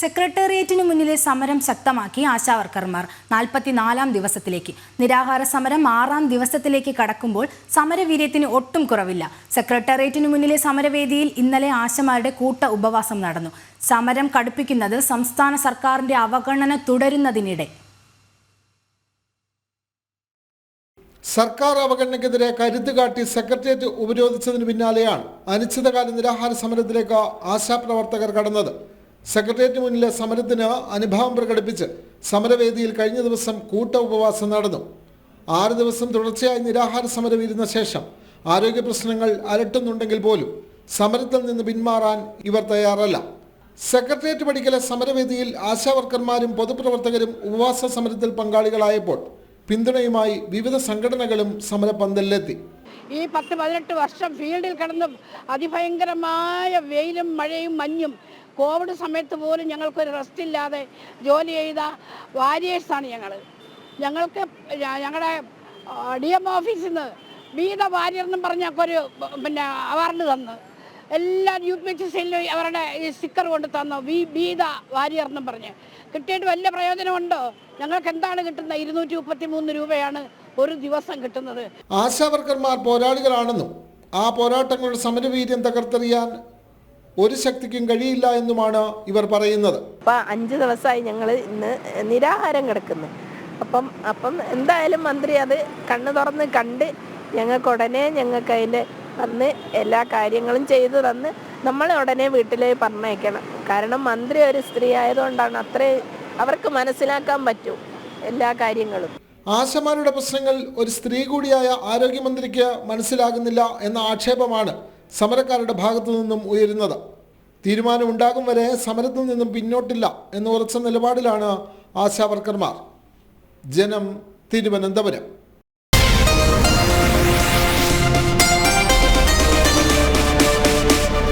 സെക്രട്ടേറിയറ്റിനു മുന്നിലെ സമരം ശക്തമാക്കി ആശാവർക്കർമാർ. നാൽപ്പത്തിനാലാം ദിവസത്തിലേക്ക്. നിരാഹാര സമരം ആറാം ദിവസത്തിലേക്ക് കടക്കുമ്പോൾ സമരവീര്യത്തിന് ഒട്ടും കുറവില്ല. സെക്രട്ടേറിയറ്റിനു മുന്നിലെ സമരവേദിയിൽ ഇന്നലെ ആശമാരുടെ കൂട്ട ഉപവാസം നടന്നു. സമരം കടുപ്പിക്കുന്നത് സംസ്ഥാന സർക്കാരിന്റെ അവഗണന തുടരുന്നതിനിടെ. സർക്കാർ അവഗണനയ്ക്കെതിരെ കരുത്ത് കാട്ടി സെക്രട്ടേറിയറ്റ് ഉപരോധിച്ചതിന് പിന്നാലെയാണ് അനിശ്ചിതകാല നിരാഹാര സമരത്തിലേക്ക് ആശാപ്രവർത്തകർ കടന്നത്. സെക്രട്ടേറിയറ്റ് മുന്നിലെ സമരത്തിന് അനുഭാവം പ്രകടിപ്പിച്ച് സമരവേദിയിൽ കഴിഞ്ഞ ദിവസം കൂട്ട ഉപവാസം നടന്നു. ആറ് ദിവസം തുടർച്ചയായി നിരാഹാര സമരം ഇരുന്ന ശേഷം ആരോഗ്യ പ്രശ്നങ്ങൾ അലട്ടുന്നുണ്ടെങ്കിൽ പോലും സമരത്തിൽ നിന്ന് പിന്മാറാൻ ഇവർ തയ്യാറല്ല. സെക്രട്ടേറിയറ്റ് പടിക്കലെ സമരവേദിയിൽ ആശാവർക്കർമാരും പൊതുപ്രവർത്തകരും ഉപവാസ സമരത്തിൽ പങ്കാളികളായപ്പോൾ പിന്തുണയുമായി വിവിധ സംഘടനകളും സമരപന്തലിലെത്തി. ഈ പത്ത് പതിനെട്ട് വർഷം ഫീൽഡിൽ കിടന്ന് അതിഭയങ്കരമായ വെയിലും മഴയും മഞ്ഞും കോവിഡ് സമയത്ത് പോലും ഞങ്ങൾക്കൊരു റെസ്റ്റ് ഇല്ലാതെ ജോലി ചെയ്ത വാരിയേഴ്സാണ് ഞങ്ങൾ ഞങ്ങൾക്ക് ഞങ്ങളുടെ ഡി എം ഓഫീസിൽ നിന്ന് വീത വാരിയർ എന്നും പറഞ്ഞ ഒരു പിന്നെ അവാർഡ് തന്ന്. എല്ലാ യു പി എച്ച് സിയിലും അവരുടെ ഈ സ്റ്റിക്കർ കൊണ്ട് തന്നു. വി ബീത വാരിയർ എന്നും പറഞ്ഞ്. കിട്ടിയിട്ട് വലിയ പ്രയോജനമുണ്ടോ? ഞങ്ങൾക്ക് എന്താണ് കിട്ടുന്നത് ഇരുന്നൂറ്റി മുപ്പത്തി മൂന്ന് രൂപയാണ് ഒരു ദിവസം കിട്ടുന്നത്. ആശാവർക്കർമാർ പോരാളികളാണെന്നും ആ പോരാട്ടങ്ങളുടെ സമരവീര്യം തകർത്തെറിയാൻ ഒരു ശക്തിക്കും കഴിയില്ല എന്നുമാണ് ഇവർ പറയുന്നത്. അപ്പം അഞ്ച് ദിവസമായി ഞങ്ങൾ ഇന്ന് നിരാഹാരം കിടക്കുന്നു. അപ്പം അപ്പം എന്തായാലും മന്ത്രി അത് കണ്ണു തുറന്ന് കണ്ട് ഞങ്ങൾക്ക് ഉടനെ ഞങ്ങൾക്ക് അതിന്റെ വന്ന് എല്ലാ കാര്യങ്ങളും ചെയ്തു തന്ന് നമ്മളെ ഉടനെ വീട്ടിലേക്ക് പറഞ്ഞയക്കണം. കാരണം മന്ത്രി ഒരു സ്ത്രീ ആയതുകൊണ്ടാണ് അത്രേ അവർക്ക് മനസ്സിലാക്കാൻ പറ്റും എല്ലാ കാര്യങ്ങളും. ആശമാരുടെ പ്രശ്നങ്ങൾ ഒരു സ്ത്രീ കൂടിയായ ആരോഗ്യമന്ത്രിക്ക് മനസ്സിലാകുന്നില്ല എന്ന ആക്ഷേപമാണ് സമരക്കാരുടെ ഭാഗത്തു നിന്നും ഉയരുന്നത്. തീരുമാനമുണ്ടാകും വരെ സമരത്തിൽ നിന്നും പിന്നോട്ടില്ല എന്ന് ഉറച്ച നിലപാടിലാണ് ആശാവർക്കർമാർ. ജനം തിരുവനന്തപുരം.